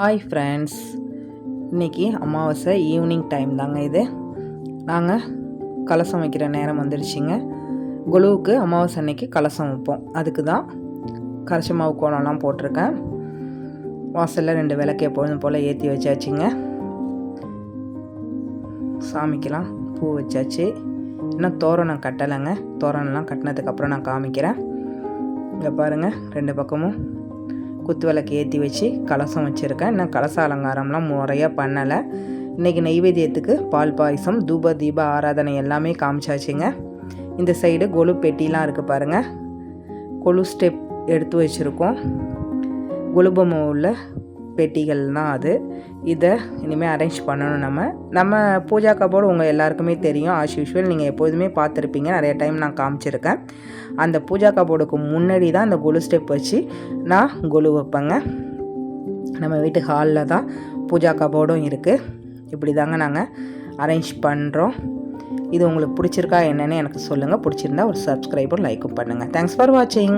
Hi friends இன்றைக்கி அமாவாசை evening time தாங்க இது. நாங்கள் கலசம் வைக்கிற நேரம் வந்துடுச்சிங்க குழுவுக்கு அமாவாசை அன்னைக்கு கலசம் வைப்போம். அதுக்கு தான் கரைச்ச மாவு கோலம்லாம் போட்டிருக்கேன். வாசலில் ரெண்டு விளக்கு எப்பொழுதும் போல் ஏற்றி வச்சாச்சுங்க. சாமிக்கெலாம் பூ வச்சாச்சு. இன்னும் தோரணம் கட்டலைங்க. தோரணம்லாம் கட்டினதுக்கப்புறம் நான் காமிக்கிறேன். இங்கே பாருங்கள் ரெண்டு பக்கமும் குத்து விளக்கு ஏற்றி வச்சு கலசம் வச்சுருக்கேன். இன்னும் கலச அலங்காரம்லாம் முறையாக பண்ணலை. இன்றைக்கி நெய்வேத்தியத்துக்கு பால் பாயசம் தூப தீப ஆராதனை எல்லாமே காமிச்சாச்சுங்க. இந்த சைடு கொலு பெட்டிலாம் இருக்குது பாருங்கள் கொலு ஸ்டெப் எடுத்து வச்சுருக்கோம். கொலுபொம்மை உள்ள பெட்டிகள் தான் அது. இதை இனிமேல் அரேஞ்ச் பண்ணணும் நம்ம. நம்ம பூஜா கபோர்டு உங்கள் எல்லாருக்குமே தெரியும். ஆஸ் யூஷுவல் நீங்கள் எப்போதுமே பார்த்துருப்பீங்க. நிறைய டைம் நான் காமிச்சிருக்கேன். அந்த பூஜா கபோர்டுக்கு முன்னாடி தான் அந்த கொலு ஸ்டெப் வச்சு நான் கொலு வைப்பேங்க. நம்ம வீட்டு ஹாலில் தான் பூஜா கபோர்டும் இருக்குது இப்படி தாங்க நாங்கள் அரேஞ்ச் பண்ணுறோம் இது உங்களுக்கு பிடிச்சிருக்கா என்னன்னு எனக்கு சொல்லுங்கள் பிடிச்சிருந்தா ஒரு சப்ஸ்கிரைபும் லைக்கும் பண்ணுங்கள் தேங்க்ஸ் ஃபார் வாட்சிங்